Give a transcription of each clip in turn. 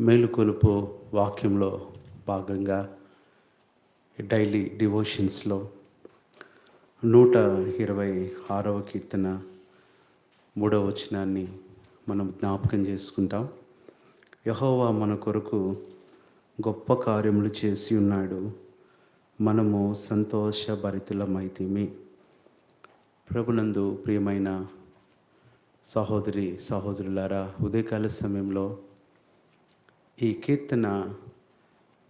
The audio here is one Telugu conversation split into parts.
మేలుకొలుపు వాక్యంలో భాగంగా డైలీ డివోషన్స్లో నూట ఇరవై ఆరవ కీర్తన మూడవ వచనాన్ని మనం జ్ఞాపకం చేసుకుంటాం. యహోవా మన కొరకు గొప్ప కార్యములు చేసి ఉన్నాడు. మనము సంతోషభరితులమైతిమి. ప్రభునందు ప్రియమైన సహోదరి సహోదరులారా ఉదయకాల సమయంలో ఈ కీర్తన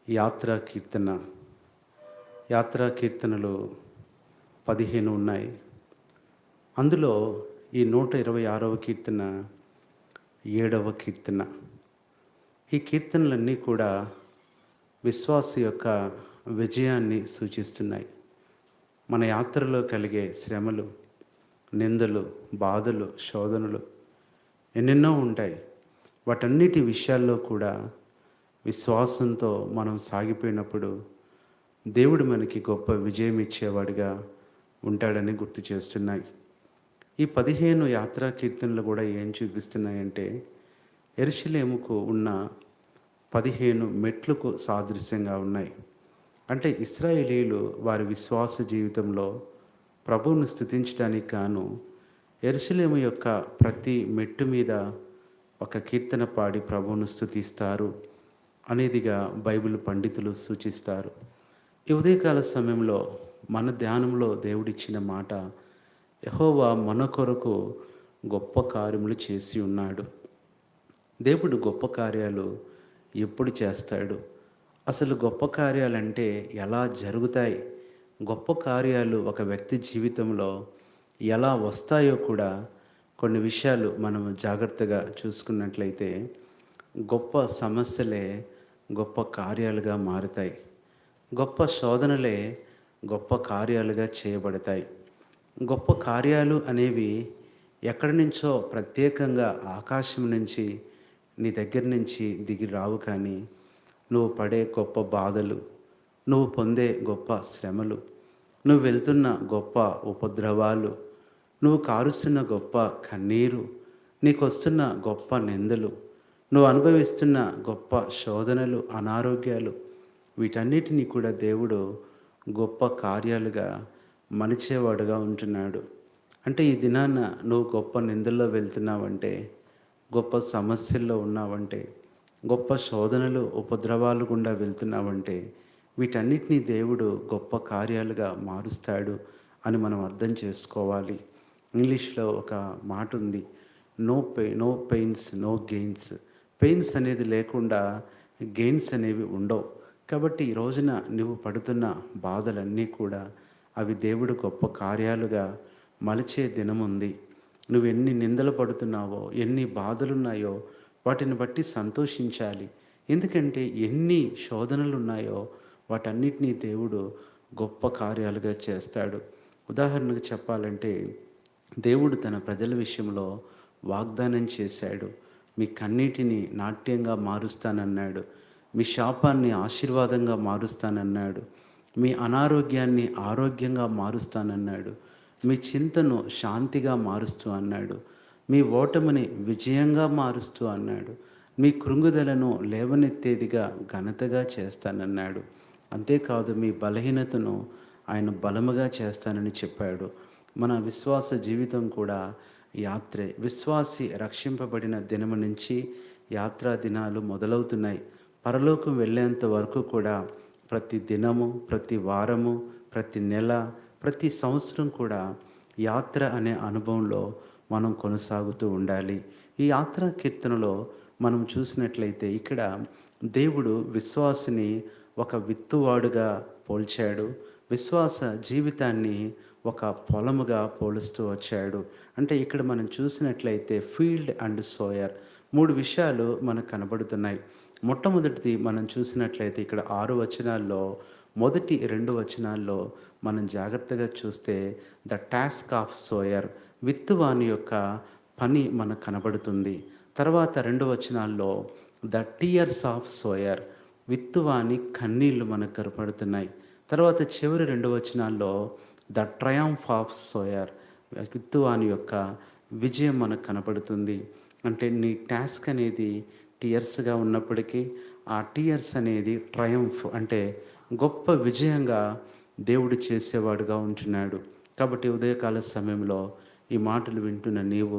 యాత్రా కీర్తన యాత్రా కీర్తనలు పదిహేను ఉన్నాయి. అందులో ఈ నూట ఇరవై ఆరవ కీర్తన ఏడవ కీర్తన. ఈ కీర్తనలన్నీ కూడా విశ్వాస యొక్క విజయాన్ని సూచిస్తున్నాయి. మన యాత్రలో కలిగే శ్రమలు నిందలు బాధలు శోధనలు ఎన్నెన్నో ఉంటాయి. వాటన్నిటి విషయాల్లో కూడా విశ్వాసంతో మనం సాగిపోయినప్పుడు దేవుడు మనకి గొప్ప విజయం ఇచ్చేవాడిగా ఉంటాడని గుర్తు చేస్తున్నాయి. ఈ పదిహేను యాత్రా కీర్తనలు కూడా ఏం చూపిస్తున్నాయంటే ఎరుషలేముకు ఉన్న పదిహేను మెట్లకు సాదృశ్యంగా ఉన్నాయి. అంటే ఇస్రాయేలీలు వారి విశ్వాస జీవితంలో ప్రభువును స్థుతించడానికి గాను ఎరుసలేము యొక్క ప్రతి మెట్టు మీద ఒక కీర్తన పాడి ప్రభువును స్థుతిస్తారు. అనేదిగా బైబిల్ పండితులు సూచిస్తారు. ఈ ఉదయకాల సమయంలో మన ధ్యానంలో దేవుడిచ్చిన మాట యహోవా మన కొరకు గొప్ప కార్యములు చేసి ఉన్నాడు. దేవుడు గొప్ప కార్యాలు ఎప్పుడు చేస్తాడు? అసలు గొప్ప కార్యాలంటే ఎలా జరుగుతాయి? గొప్ప కార్యాలు ఒక వ్యక్తి జీవితంలో ఎలా వస్తాయో కూడా కొన్ని విషయాలు మనం జాగ్రత్తగా చూసుకున్నట్లయితే గొప్ప సమస్యలే గొప్ప కార్యాలుగా మారుతాయి. గొప్ప శోధనలే గొప్ప కార్యాలుగా చేయబడతాయి. గొప్ప కార్యాలు అనేవి ఎక్కడి నుంచో ప్రత్యేకంగా ఆకాశం నుంచి నీ దగ్గర నుంచి దిగి రావు కానీ నువ్వు పడే గొప్ప బాధలు నువ్వు పొందే గొప్ప శ్రమలు నువ్వు వెళ్తున్న గొప్ప ఉపద్రవాలు నువ్వు కారుస్తున్న గొప్ప కన్నీరు నీకు వస్తున్న గొప్ప నిందలు నువ్వు అనుభవిస్తున్న గొప్ప శోధనలు అనారోగ్యాలు వీటన్నిటినీ కూడా దేవుడు గొప్ప కార్యాలుగా మలిచేవాడుగా ఉంటున్నాడు. అంటే ఈ దినాన నువ్వు గొప్ప నిందల్లో వెళ్తున్నావంటే గొప్ప సమస్యల్లో ఉన్నావంటే గొప్ప శోధనలు ఉపద్రవాలు గుండా వెళ్తున్నావంటే వీటన్నిటినీ దేవుడు గొప్ప కార్యాలుగా మారుస్తాడు అని మనం అర్థం చేసుకోవాలి. ఇంగ్లీష్లో ఒక మాట ఉంది no pain no pains no gains pains అనేది లేకుండా గెయిన్స్ అనేవి ఉండవు. కాబట్టి ఈ రోజున నువ్వు పడుతున్న బాధలన్నీ కూడా అవి దేవుడు గొప్ప కార్యాలుగా మలిచే దినముంది. నువ్వు ఎన్ని నిందలు పడుతున్నావో ఎన్ని బాధలున్నాయో వాటిని బట్టి సంతోషించాలి. ఎందుకంటే ఎన్ని శోధనలు ఉన్నాయో వాటన్నిటినీ దేవుడు గొప్ప కార్యాలుగా చేస్తాడు. ఉదాహరణకు చెప్పాలంటే దేవుడు తన ప్రజల విషయంలో వాగ్దానం చేశాడు. మీ కన్నీటిని నాట్యంగా మారుస్తానన్నాడు. మీ శాపాన్ని ఆశీర్వాదంగా మారుస్తానన్నాడు. మీ అనారోగ్యాన్ని ఆరోగ్యంగా మారుస్తానన్నాడు. మీ చింతను శాంతిగా మారుస్తూ అన్నాడు. మీ ఓటమిని విజయంగా మారుస్తూ అన్నాడు. మీ కృంగుదలను లేవనెత్తేదిగా ఘనతగా చేస్తానన్నాడు. అంతేకాదు మీ బలహీనతను ఆయన బలముగా చేస్తానని చెప్పాడు. మన విశ్వాస జీవితం కూడా యాత్రే. విశ్వాసి రక్షింపబడిన దినము నుంచి యాత్రా దినాలు మొదలవుతున్నాయి. పరలోకం వెళ్ళేంత వరకు కూడా ప్రతి దినము ప్రతి వారము ప్రతి నెల ప్రతి సంవత్సరం కూడా యాత్ర అనే అనుభవంలో మనం కొనసాగుతూ ఉండాలి. ఈ యాత్రా కీర్తనలో మనం చూసినట్లయితే ఇక్కడ దేవుడు విశ్వాసిని ఒక విత్తువాడుగా పోల్చాడు. విశ్వాస జీవితాన్ని ఒక పొలముగా పోలుస్తూ వచ్చాడు. అంటే ఇక్కడ మనం చూసినట్లయితే ఫీల్డ్ అండ్ సోయర్ మూడు విషయాలు మనకు కనబడుతున్నాయి. మొట్టమొదటిది మనం చూసినట్లయితే ఇక్కడ ఆరు వచనాల్లో మొదటి రెండు వచనాల్లో మనం జాగ్రత్తగా చూస్తే ద టాస్క్ ఆఫ్ సోయర్ విత్తువాని యొక్క పని మనకు కనబడుతుంది. తర్వాత రెండు వచనాల్లో ద టీయర్స్ ఆఫ్ సోయర్ విత్తువాని కన్నీళ్ళు మనకు కనపడుతున్నాయి. తర్వాత చివరి రెండు వచనాల్లో ద ట్రయాంఫ్ ఆఫ్ సోయర్ విత్తువాని యొక్క విజయం మనకు కనపడుతుంది. అంటే నీ టాస్క్ అనేది టీయర్స్గా ఉన్నప్పటికీ ఆ టీయర్స్ అనేది ట్రయంఫ్ అంటే గొప్ప విజయంగా దేవుడు చేసేవాడుగా ఉంటున్నాడు. కాబట్టి ఉదయకాల సమయంలో ఈ మాటలు వింటున్న నీవు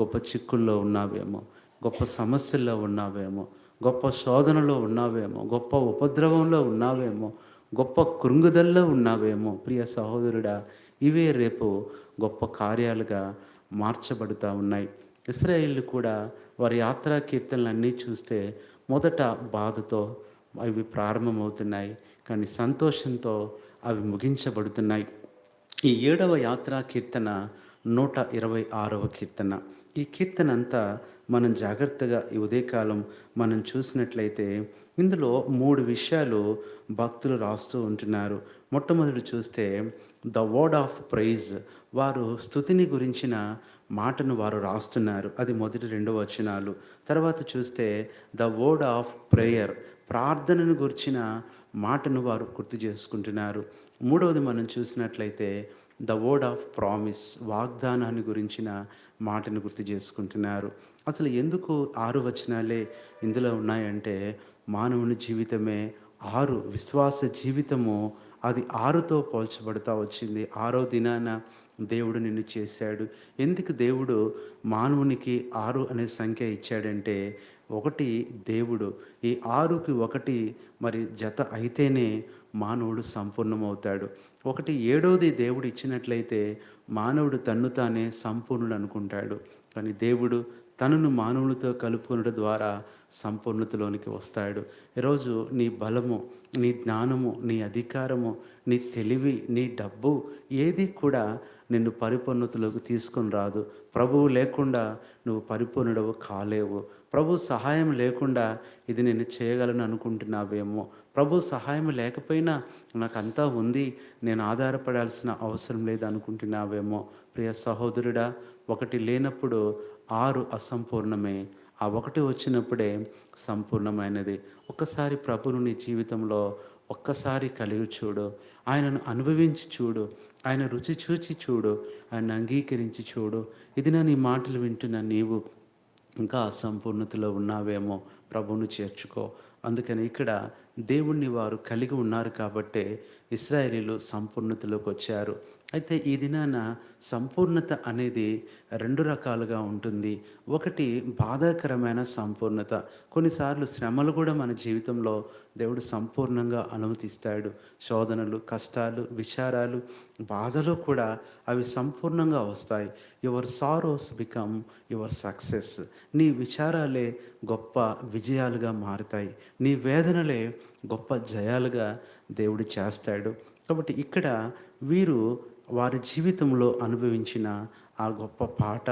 గొప్ప చిక్కుల్లో ఉన్నావేమో గొప్ప సమస్యల్లో ఉన్నావేమో గొప్ప శోధనలో ఉన్నావేమో గొప్ప ఉపద్రవంలో ఉన్నావేమో గొప్ప కృంగుదల్లో ఉన్నావేమో ప్రియ సహోదరుడా ఇవే రేపు గొప్ప కార్యాలుగా మార్చబడుతూ ఉన్నాయి. ఇస్రాయేళ్ళు కూడా వారి యాత్రా కీర్తనలన్నీ చూస్తే మొదట బాధతో అవి ప్రారంభమవుతున్నాయి కానీ సంతోషంతో అవి ముగించబడుతున్నాయి. ఈ ఏడవ యాత్రా కీర్తన నూట ఇరవై ఆరవ కీర్తన. ఈ కీర్తన అంతా మనం జాగ్రత్తగా ఈ ఉదయకాలం మనం చూసినట్లయితే ఇందులో మూడు విషయాలు భక్తులు రాస్తూ ఉంటున్నారు. మొట్టమొదటి చూస్తే ద వర్డ్ ఆఫ్ ప్రైజ్ వారు స్థుతిని గురించిన మాటను వారు రాస్తున్నారు. అది మొదటి రెండు వచనాలు. తర్వాత చూస్తే ద వర్డ్ ఆఫ్ ప్రేయర్ ప్రార్థనను గురించిన మాటను వారు గుర్తు చేసుకుంటున్నారు. మూడవది మనం చూసినట్లయితే ద వర్డ్ ఆఫ్ ప్రామిస్ వాగ్దానాన్ని గురించిన మాటను గుర్తు చేసుకుంటున్నారు. అసలు ఎందుకు ఆరు వచనాలే ఇందులో ఉన్నాయంటే మానవుని జీవితమే ఆరు విశ్వాస జీవితము అది ఆరుతో పోల్చబడతా వచ్చింది. ఆరో దినాన దేవుడు నిన్ను చేశాడు. ఎందుకు దేవుడు మానవునికి ఆరు అనే సంఖ్య ఇచ్చాడంటే ఒకటి దేవుడు ఈ ఆరుకి ఒకటి మరి జత అయితేనే మానవుడు సంపూర్ణమవుతాడు. ఒకటి ఏడోది దేవుడు ఇచ్చినట్లయితే మానవుడు తన్ను తానే సంపూర్ణుడు అనుకుంటాడు కానీ దేవుడు తనను మానవులతో కలుపుకునడం ద్వారా సంపూర్ణతలోనికి వస్తాడు. ఈరోజు నీ బలము నీ జ్ఞానము నీ అధికారము నీ తెలివి నీ డబ్బు ఏది కూడా నిన్ను పరిపూర్ణతలోకి తీసుకొని రాదు. ప్రభువు లేకుండా నువ్వు పరిపూర్ణుడవు కాలేవు. ప్రభు సహాయం లేకుండా ఇది నేను చేయగలను అనుకుంటున్నావేమో. ప్రభు సహాయం లేకపోయినా నాకు అంతా ఉంది నేను ఆధారపడాల్సిన అవసరం లేదు అనుకుంటున్నావేమో. ప్రియ సహోదరుడా ఒకటి లేనప్పుడు ఆరు అసంపూర్ణమే. ఆ ఒకటి వచ్చినప్పుడే సంపూర్ణమైనది. ఒక్కసారి ప్రభును నీ జీవితంలో ఒక్కసారి కలిగి చూడు. ఆయనను అనుభవించి చూడు. ఆయన రుచి చూచి చూడు. ఆయన అంగీకరించి చూడు. ఇది నా నీ మాటలు వింటున్న నీవు ఇంకా అసంపూర్ణతలో ఉన్నావేమో ప్రభువును చేర్చుకో. అందుకని ఇక్కడ దేవుణ్ణి వారు కలిగి ఉన్నారు కాబట్టే ఇస్రాయేలీలు సంపూర్ణతలోకి వచ్చారు. అయితే ఈ దినాన సంపూర్ణత అనేది రెండు రకాలుగా ఉంటుంది. ఒకటి బాధాకరమైన సంపూర్ణత. కొన్నిసార్లు శ్రమలు కూడా మన జీవితంలో దేవుడు సంపూర్ణంగా అనుమతిస్తాడు. శోధనలు కష్టాలు విచారాలు బాధలు కూడా అవి సంపూర్ణంగా వస్తాయి. Your sorrows become your success. నీ విచారాలే గొప్ప విజయాలుగా మారుతాయి. నీ వేదనలే గొప్ప జయాలుగా దేవుడు చేస్తాడు. కాబట్టి ఇక్కడ వీరు వారి జీవితంలో అనుభవించిన ఆ గొప్ప పాట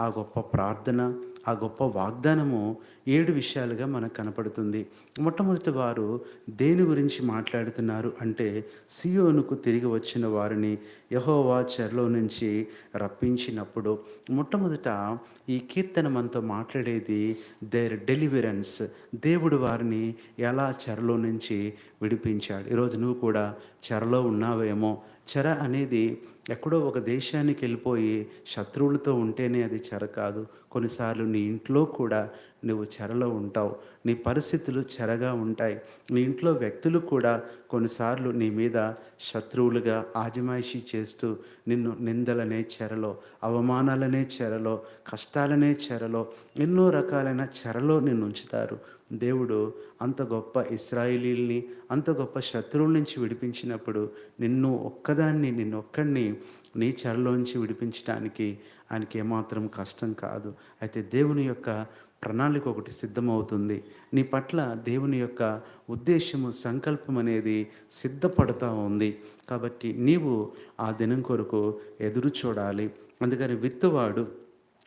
ఆ గొప్ప ప్రార్థన ఆ గొప్ప వాగ్దానము ఏడు విషయాలుగా మనకు కనపడుతుంది. మొట్టమొదటి వారు దేని గురించి మాట్లాడుతున్నారు అంటే సియోనుకు తిరిగి వచ్చిన వారిని యహోవా చెరలో నుంచి రప్పించినప్పుడు మొట్టమొదట ఈ కీర్తన మనతో మాట్లాడేది దేర్ డెలివరెన్స్ దేవుడు వారిని ఎలా చెరలో నుంచి విడిపించాడు. ఈరోజు నువ్వు కూడా చెరలో ఉన్నావేమో. చెర అనేది ఎక్కడో ఒక దేశానికి వెళ్ళిపోయి శత్రువులతో ఉంటేనే అది చెర కాదు. కొన్నిసార్లు నీ ఇంట్లో కూడా నువ్వు చెరలో ఉంటావు. నీ పరిస్థితులు చెరగా ఉంటాయి. నీ ఇంట్లో వ్యక్తులు కూడా కొన్నిసార్లు నీ మీద శత్రువులుగా ఆజమాయిషీ చేస్తూ నిన్ను నిందలనే చెరలో అవమానాలనే చెరలో కష్టాలనే చెరలో ఎన్నో రకాలైన చెరలో నిన్ను ఉంచుతారు. దేవుడు అంత గొప్ప ఇస్రాయిలీల్ని అంత గొప్ప శత్రువుల నుంచి విడిపించినప్పుడు నిన్ను ఒక్కదాన్ని నిన్ను ఒక్కడిని నీ చెరలోంచి విడిపించడానికి ఆయనకి ఏమాత్రం కష్టం కాదు. అయితే దేవుని యొక్క ప్రణాళిక ఒకటి సిద్ధమవుతుంది. నీ పట్ల దేవుని యొక్క ఉద్దేశము సంకల్పం అనేది సిద్ధపడుతూ ఉంది. కాబట్టి నీవు ఆ దినం కొరకు ఎదురు చూడాలి. అందుకని విత్తువాడు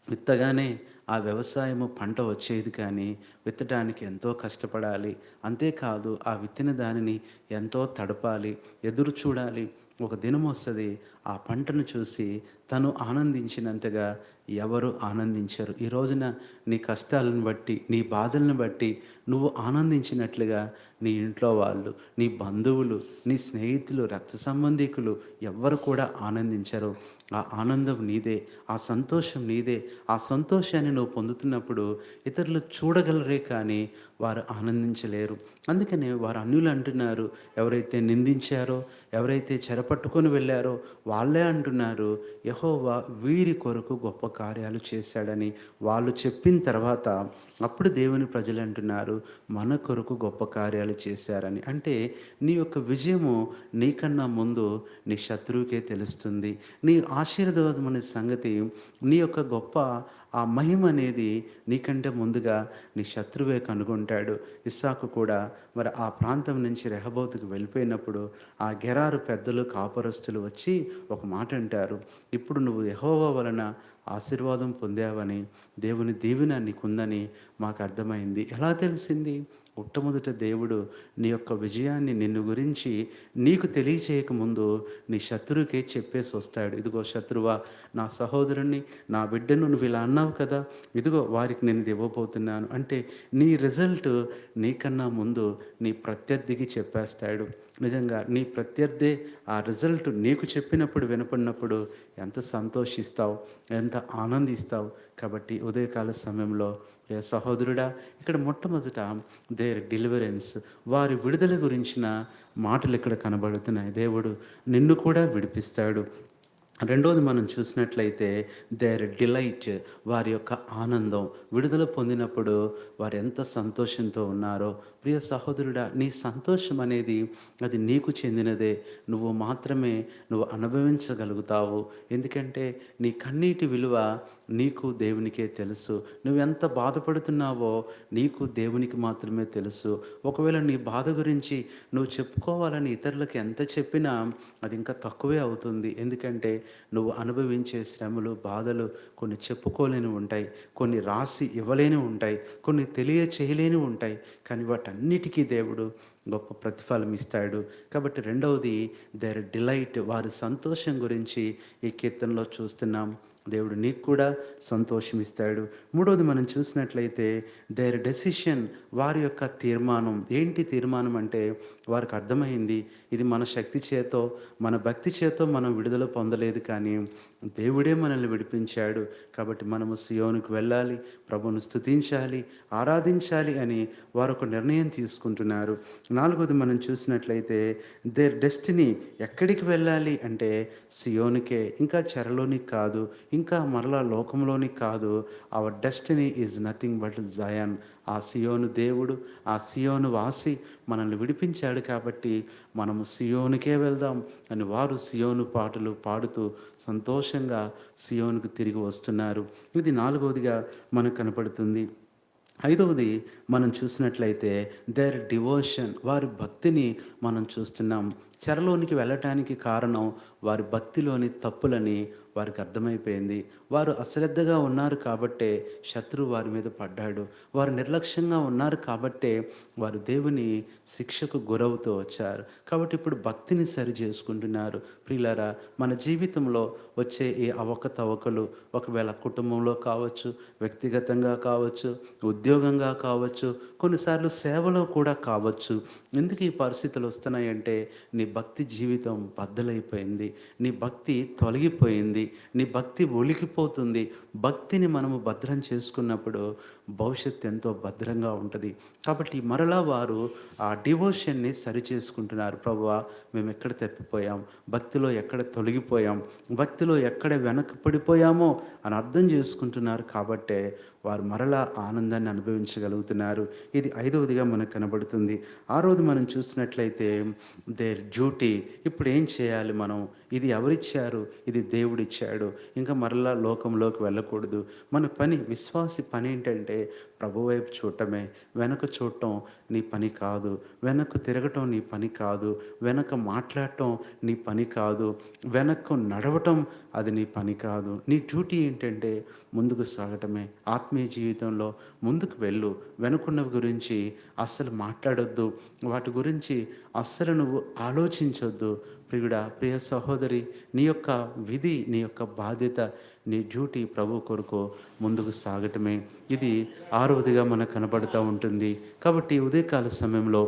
విత్తగానే ఆ వ్యవసాయము పంట వచ్చేది కానీ విత్తడానికి ఎంతో కష్టపడాలి. అంతేకాదు ఆ విత్తిన దానిని ఎంతో తడపాలి ఎదురు చూడాలి. ఒక దినం వస్తుంది ఆ పంటను చూసి తను ఆనందించినంతగా ఎవరు ఆనందించరు. ఈ రోజున నీ కష్టాలను బట్టి నీ బాధలను బట్టి నువ్వు ఆనందించినట్లుగా నీ ఇంట్లో వాళ్ళు నీ బంధువులు నీ స్నేహితులు రక్త సంబంధికులు ఎవ్వరు కూడా ఆనందించరు. ఆ ఆనందం నీదే ఆ సంతోషం నీదే. ఆ సంతోషాన్ని నువ్వు పొందుతున్నప్పుడు ఇతరులు చూడగలరే కానీ వారు ఆనందించలేరు. అందుకనే వారు అన్యులు అంటున్నారు ఎవరైతే నిందించారో ఎవరైతే పట్టుకొని వెళ్ళారో వాళ్ళే అంటున్నారు యహోవా వీరి కొరకు గొప్ప కార్యాలు చేశాడని వాళ్ళు చెప్పిన తర్వాత అప్పుడు దేవుని ప్రజలు అంటున్నారు మన కొరకు గొప్ప కార్యాలు చేశారని. అంటే నీ యొక్క విజయము నీకన్నా ముందు నీ శత్రువుకే తెలుస్తుంది. నీ ఆశీర్వాదం అనే సంగతి నీ యొక్క గొప్ప ఆ మహిమ అనేది నీకంటే ముందుగా నీ శత్రువే కనుగొంటాడు. ఇస్సాకు కూడా మరి ఆ ప్రాంతం నుంచి రెహబోతుకు వెళ్ళిపోయినప్పుడు ఆ గెరారు పెద్దలు కాపరస్తులు వచ్చి ఒక మాట అంటారు. ఇప్పుడు నువ్వు యహోవా వలన ఆశీర్వాదం పొందావని దేవుని దీవెన నీకుందని మాకు అర్థమైంది. ఎలా తెలిసింది? మొట్టమొదట దేవుడు నీ యొక్క విజయాన్ని నిన్ను గురించి నీకు తెలియచేయకముందు నీ శత్రువుకే చెప్పేసి వస్తాడు ఇదిగో శత్రువా నా సహోదరుణ్ణి నా బిడ్డను నువ్వు ఇలా అన్నావు కదా ఇదిగో వారికి నేను ఇవ్వబోతున్నాను అంటే నీ రిజల్ట్ నీకన్నా ముందు నీ ప్రత్యర్థికి చెప్పేస్తాడు. నిజంగా నీ ప్రత్యర్థే ఆ రిజల్ట్ నీకు చెప్పినప్పుడు వినపడినప్పుడు ఎంత సంతోషిస్తావు ఎంత ఆనందిస్తావు. కాబట్టి ఉదయకాల సమయంలో సహోదరుడా ఇక్కడ మొట్టమొదట దేర్ డెలివరెన్స్ వారి విడుదల గురించిన మాటలు ఇక్కడ కనబడుతున్నాయి. దేవుడు నిన్ను కూడా విడిపిస్తాడు. రెండోది మనం చూసినట్లయితే దేర్ డిలైట్ వారి యొక్క ఆనందం విడుదల పొందినప్పుడు వారు ఎంత సంతోషంతో ఉన్నారో. ప్రియ సహోదరుడా నీ సంతోషం అనేది అది నీకు చెందినదే. నువ్వు మాత్రమే నువ్వు అనుభవించగలుగుతావు. ఎందుకంటే నీ కన్నీటి విలువ నీకు దేవునికే తెలుసు. నువ్వు ఎంత బాధపడుతున్నావో నీకు దేవునికి మాత్రమే తెలుసు. ఒకవేళ నీ బాధ గురించి నువ్వు చెప్పుకోవాలని ఇతరులకు ఎంత చెప్పినా అది ఇంకా తక్కువే అవుతుంది. ఎందుకంటే నువ్వు అనుభవించే శ్రమలు బాధలు కొన్ని చెప్పుకోలేని ఉంటాయి కొన్ని రాసి ఇవ్వలేని ఉంటాయి కొన్ని తెలియ చేయలేని ఉంటాయి. కానీ వాటన్నిటికీ దేవుడు గొప్ప ప్రతిఫలం ఇస్తాడు. కాబట్టి రెండవది దేర్ డిలైట్ వారి సంతోషం గురించి ఈ కీర్తనలో చూస్తున్నాం. దేవుడు నీకు కూడా సంతోషం ఇస్తాడు మూడవది మనం చూసినట్లయితే దేర్ డెసిషన్ వారి యొక్క తీర్మానం. ఏంటి తీర్మానం అంటే వారికి అర్థమైంది ఇది మన శక్తి చేతో మన భక్తి చేతో మనం విడుదల పొందలేదు కానీ దేవుడే మనల్ని విడిపించాడు. కాబట్టి మనము సియోనికి వెళ్ళాలి ప్రభును స్తుతించాలి ఆరాధించాలి అని వారు ఒక నిర్ణయం తీసుకుంటున్నారు. నాలుగోది మనం చూసినట్లయితే దేర్ డెస్టినీ ఎక్కడికి వెళ్ళాలి అంటే సియోనికే ఇంకా చెరలోనికి కాదు. ఇంకా మరలా లోకంలోని కాదు our destiny is nothing but Zion ఆ సియోను దేవుడు ఆ సియోను వాసి మనల్ని విడిపించాడు కాబట్టి మనము సియోనుకే వెళ్దాం అని వారు సియోను పాటలు పాడుతూ సంతోషంగా సియోనుకు తిరిగి వస్తున్నారు. ఇది నాలుగవదిగా మనకు కనపడుతుంది. ఐదవది మనం చూసినట్లయితే దేర్ డివోషన్ వారి భక్తిని మనం చూస్తున్నాం. చెరలోనికి వెళ్ళటానికి కారణం వారి భక్తిలోని తప్పులని వారికి అర్థమైపోయింది. వారు అశ్రద్ధగా ఉన్నారు కాబట్టే శత్రువు వారి మీద పడ్డాడు. వారు నిర్లక్ష్యంగా ఉన్నారు కాబట్టే వారు దేవుని శిక్షకు గురవుతూ వచ్చారు. కాబట్టి ఇప్పుడు భక్తిని సరి చేసుకుంటున్నారు. ప్రియులారా మన జీవితంలో వచ్చే ఈ అవక తవకలు ఒకవేళ కుటుంబంలో కావచ్చు వ్యక్తిగతంగా కావచ్చు ఉద్యోగంగా కావచ్చు కొన్నిసార్లు సేవలో కూడా కావచ్చు. ఎందుకు ఈ పరిస్థితులు వస్తున్నాయంటే నీ భక్తి జీవితం బద్దలైపోయింది. నీ భక్తి తొలగిపోయింది. నీ భక్తి ఒలికిపోతుంది. భక్తిని మనము భద్రం చేసుకున్నప్పుడు భవిష్యత్తు ఎంతో భద్రంగా ఉంటుంది. కాబట్టి మరలా వారు ఆ డివోషన్ని సరి చేసుకుంటున్నారు ప్రభువా మేము ఎక్కడ తప్పిపోయాం? భక్తిలో ఎక్కడ తొలగిపోయాం? భక్తిలో ఎక్కడ వెనక్కి పడిపోయామో అని అర్థం చేసుకుంటున్నారు కాబట్టే వారు మరలా ఆనందాన్ని అనుభవించగలుగుతున్నారు. ఇది ఐదవదిగా మనకు కనబడుతుంది. ఆ రోజు మనం చూసినట్లయితే దేర్ డ్యూటీ. ఇప్పుడు ఏం చేయాలి మనం? ఇది ఎవరిచ్చారు? ఇది దేవుడిచ్చాడు. ఇంకా మరలా లోకంలోకి వెళ్ళకూడదు. మన పని విశ్వాసి పని ఏంటంటే ప్రభు వైపు చూడటమే. వెనక చూడటం నీ పని కాదు. వెనక్కు తిరగటం నీ పని కాదు. వెనక మాట్లాడటం నీ పని కాదు. వెనక్కు నడవటం అది నీ పని కాదు. నీ డ్యూటీ ఏంటంటే ముందుకు సాగటమే. ఆత్మీయ జీవితంలో ముందుకు వెళ్ళు. వెనుకున్న గురించి అస్సలు మాట్లాడొద్దు. వాటి గురించి అస్సలు నువ్వు ఆలోచించొద్దు. ప్రియుడా ప్రియ సహోదరి నీ యొక్క విధి నీ యొక్క బాధ్యత నీ డ్యూటీ ప్రభు కొరకు ముందుకు సాగటమే. ఇది ఆరవదిగా మనకు కనబడుతూ ఉంటుంది. కాబట్టి ఉదయకాల సమయంలో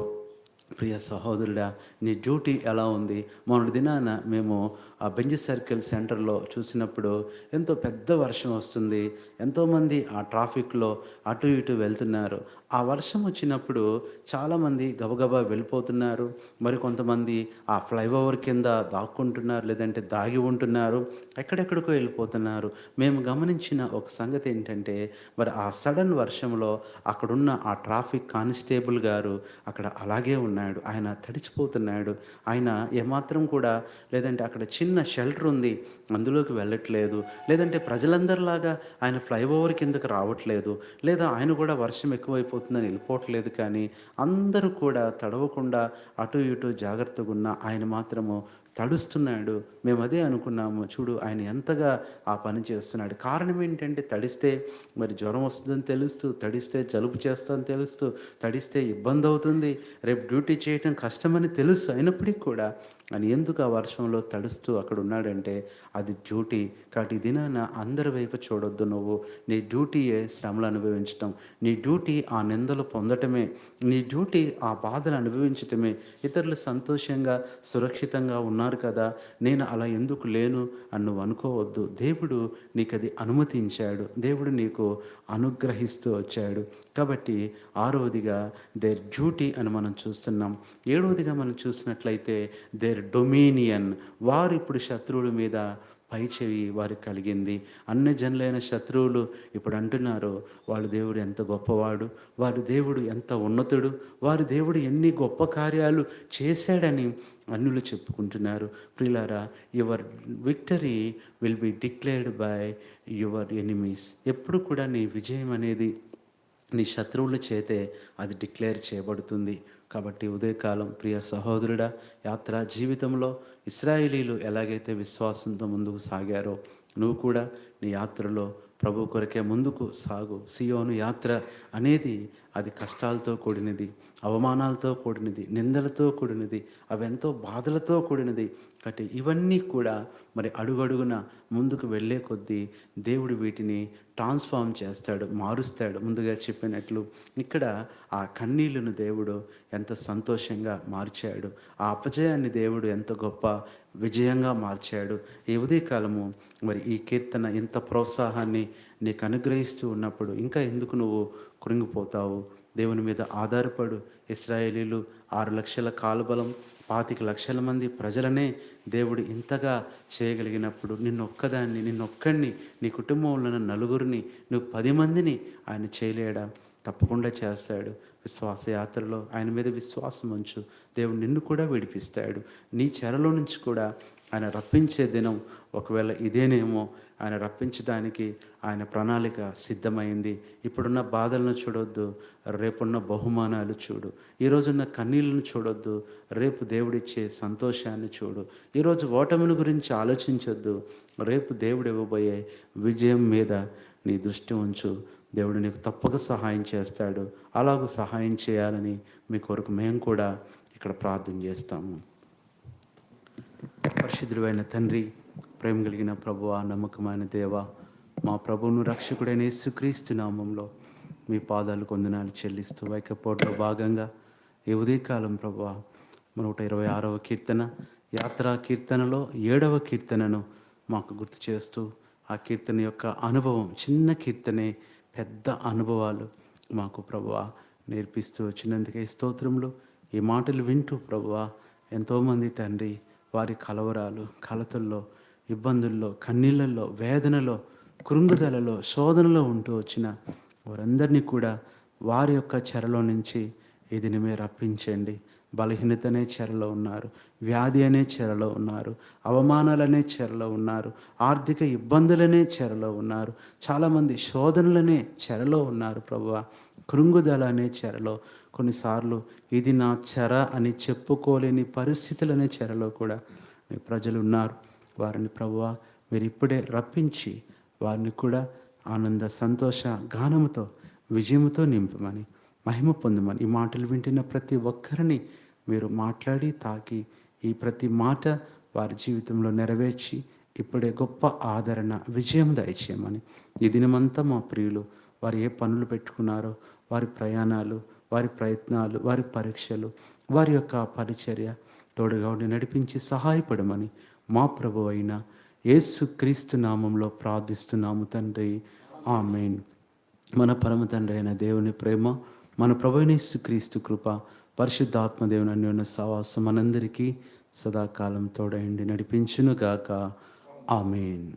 ప్రియ సహోదరుడా నీ డ్యూటీ ఎలా ఉంది? మొన్నటి దినాన మేము ఆ బెంజ్ సర్కిల్ సెంటర్లో చూసినప్పుడు ఎంతో పెద్ద వర్షం వస్తుంది. ఎంతోమంది ఆ ట్రాఫిక్లో అటు ఇటు వెళ్తున్నారు. ఆ వర్షం వచ్చినప్పుడు చాలామంది గబగబా వెళ్ళిపోతున్నారు. మరి కొంతమంది ఆ ఫ్లైఓవర్ కింద దాక్కుంటున్నారు లేదంటే దాగి ఉంటున్నారు. ఎక్కడెక్కడికో వెళ్ళిపోతున్నారు. మేము గమనించిన ఒక సంగతి ఏంటంటే మరి ఆ సడన్ వర్షంలో అక్కడున్న ఆ ట్రాఫిక్ కానిస్టేబుల్ గారు అక్కడ అలాగే ఉన్నాడు. ఆయన తడిచిపోతున్నాడు. ఆయన ఏమాత్రం కూడా లేదంటే అక్కడ చిన్న షెల్టర్ ఉంది అందులోకి వెళ్ళట్లేదు. లేదంటే ప్రజలందరిలాగా ఆయన ఫ్లైఓవర్ కిందకు రావట్లేదు. లేదా ఆయన కూడా వర్షం ఎక్కువైపోతుందని వెళ్ళిపోవట్లేదు కానీ అందరూ కూడా తడవకుండా అటు ఇటు జాగ్రత్తగా ఉన్న ఆయన మాత్రము తడుస్తున్నాడు. మేము అదే అనుకున్నాము చూడు ఆయన ఎంతగా ఆ పని చేస్తున్నాడు. కారణం ఏంటంటే తడిస్తే మరి జ్వరం వస్తుందని తెలుస్తూ తడిస్తే జలుబు చేస్తుందని తెలుస్తూ తడిస్తే ఇబ్బంది అవుతుంది. రేపు డ్యూటీ చేయటం కష్టమని తెలుసు అయినప్పటికీ కూడా ఆయన ఎందుకు ఆ వర్షంలో తడుస్తూ అక్కడ ఉన్నాడంటే అది డ్యూటీ. కాబట్టి ఈ దినాన అందరి వైపు చూడొద్దు నువ్వు. నీ డ్యూటీయే శ్రమలు అనుభవించటం. నీ డ్యూటీ ఆ నిందలు పొందటమే. నీ డ్యూటీ ఆ బాధలు అనుభవించటమే. ఇతరులు సంతోషంగా సురక్షితంగా ఉన్న ఉన్నారు కదా నేను అలా ఎందుకు లేను అని నువ్వు అనుకోవద్దు. దేవుడు నీకు అది అనుమతించాడు. దేవుడు నీకు అనుగ్రహిస్తూ వచ్చాడు. కాబట్టి ఆరవదిగా దేర్ డ్యూటీ అని మనం చూస్తున్నాం. ఏడవదిగా మనం చూసినట్లయితే దేర్ డొమినియన్ వారు ఇప్పుడు శత్రువుల మీద పై చెవి వారికి కలిగింది. అన్ని జనులైన శత్రువులు ఇప్పుడు అంటున్నారు వాళ్ళ దేవుడు ఎంత గొప్పవాడు వారి దేవుడు ఎంత ఉన్నతుడు వారి దేవుడు ఎన్ని గొప్ప కార్యాలు చేశాడని అన్నులు చెప్పుకుంటున్నారు. ప్రిలారా your victory will be declared by your enemies. ఎప్పుడు కూడా నీ విజయం అనేది నీ శత్రువుల చేతే అది డిక్లేర్ చేయబడుతుంది. కాబట్టి ఉదయకాలం ప్రియ సహోదరుడా యాత్ర జీవితంలో ఇస్రాయేలీలు ఎలాగైతే విశ్వాసంతో ముందుకు సాగారో నువ్వు కూడా నీ యాత్రలో ప్రభు కొరకే ముందుకు సాగు. సియోను యాత్ర అనేది అది కష్టాలతో కూడినది. అవమానాలతో కూడినది నిందలతో కూడినది అవెంతో బాధలతో కూడినది కాబట్టి ఇవన్నీ కూడా మరి అడుగడుగున ముందుకు వెళ్ళే కొద్దీ దేవుడు వీటిని ట్రాన్స్ఫార్మ్ చేస్తాడు మారుస్తాడు. ముందుగా చెప్పినట్లు ఇక్కడ ఆ కన్నీళ్ళను దేవుడు ఎంత సంతోషంగా మార్చాడు. ఆ అపజయాన్ని దేవుడు ఎంత గొప్ప విజయంగా మార్చాడు. ఈ ఉదయకాలము మరి ఈ కీర్తన ఇంత ప్రోత్సాహాన్ని నీకు అనుగ్రహిస్తూ ఉన్నప్పుడు ఇంకా ఎందుకు నువ్వు కృంగిపోతావు? దేవుని మీద ఆధారపడు. ఇస్రాయేలీలు ఆరు లక్షల కాలుబలం పాతిక లక్షల మంది ప్రజలనే దేవుడు ఇంతగా చేయగలిగినప్పుడు నిన్నొక్కదాన్ని నిన్నొక్కడిని నీ కుటుంబంలో ఉన్న నలుగురిని నువ్వు పది మందిని ఆయన చేయలేడా? తప్పకుండా చేస్తాడు. విశ్వాసయాత్రలో ఆయన మీద విశ్వాసం ఉంచు. దేవుడు నిన్ను కూడా విడిపిస్తాడు. నీ చెరలో నుంచి కూడా ఆయన రప్పించే దినం ఒకవేళ ఇదేనేమో ఆయన రప్పించడానికి ఆయన ప్రణాళిక సిద్ధమైంది. ఇప్పుడున్న బాధలను చూడొద్దు. రేపున్న బహుమానాలు చూడు. ఈరోజున్న కన్నీళ్ళను చూడొద్దు. రేపు దేవుడిచ్చే సంతోషాన్ని చూడు. ఈరోజు ఓటమిని గురించి ఆలోచించొద్దు. రేపు దేవుడు ఇవ్వబోయే విజయం మీద నీ దృష్టి ఉంచు. దేవుడు నీకు తప్పక సహాయం చేస్తాడు. అలాగూ సహాయం చేయాలని మీ కొరకు మేము కూడా ఇక్కడ ప్రార్థన చేస్తాము. పరిశుద్ధుడైన తండ్రి ప్రేమ కలిగిన ప్రభువ నమ్మకమైన దేవ మా ప్రభువును రక్షకుడైన యేసుక్రీస్తు నామంలో మీ పాదాలు కొందనాలు చెల్లిస్తూ వైకపోట్లో భాగంగా ఈ ఉదయకాలం ప్రభువ నూట ఇరవై ఆరవ కీర్తన యాత్రా కీర్తనలో ఏడవ కీర్తనను మాకు గుర్తు చేస్తూ ఆ కీర్తన యొక్క అనుభవం చిన్న కీర్తనే పెద్ద అనుభవాలు మాకు ప్రభువ నేర్పిస్తూ వచ్చినందుకే స్తోత్రములు ఈ మాటలు వింటూ ప్రభువ ఎంతోమంది తండ్రి వారి కలవరాలు కలతల్లో ఇబ్బందుల్లో కన్నీళ్ళల్లో వేదనలో కృంగుదలలో శోధనలో ఉంటూ వచ్చిన వారందరినీ కూడా వారి యొక్క చెరలో నుంచి ఇది మీరు రప్పించండి. బలహీనతనే చెరలో ఉన్నారు వ్యాధి అనే చెరలో ఉన్నారు అవమానాలనే చెరలో ఉన్నారు ఆర్థిక ఇబ్బందులనే చెరలో ఉన్నారు చాలామంది శోధనలనే చెరలో ఉన్నారు ప్రభువ కృంగుదల అనే చెరలో. కొన్నిసార్లు ఇది నా చెర అని చెప్పుకోలేని పరిస్థితులనే చెరలో కూడా మీ ప్రజలు ఉన్నారు. వారిని ప్రభువ మీరు ఇప్పుడే రప్పించి వారిని కూడా ఆనంద సంతోష గానముతో విజయముతో నింపమని మహిమ పొందమని ఈ మాటలు వింటున్న ప్రతి ఒక్కరిని మీరు మాట్లాడి తాకి ఈ ప్రతి మాట వారి జీవితంలో నెరవేర్చి ఇప్పుడే గొప్ప ఆదరణ విజయం దయచేయమని. ఈ దినమంతా మా ప్రియులు వారు ఏ పనులు పెట్టుకున్నారో వారి ప్రయాణాలు వారి ప్రయత్నాలు వారి పరీక్షలు వారి యొక్క పరిచర్య తోడుగా ఉండి నడిపించి సహాయపడమని మా ప్రభు అయిన యేసు క్రీస్తు నామంలో ప్రార్థిస్తున్నాము తండ్రి. ఆమెన్. మన పరమ తండ్రి అయిన దేవుని ప్రేమ మన ప్రభునేసు క్రీస్తు కృప పరిశుద్ధాత్మదేవుని అన్ని ఉన్న సవాసం మనందరికీ సదాకాలం తోడయండి నడిపించునుగాక ఆమెన్.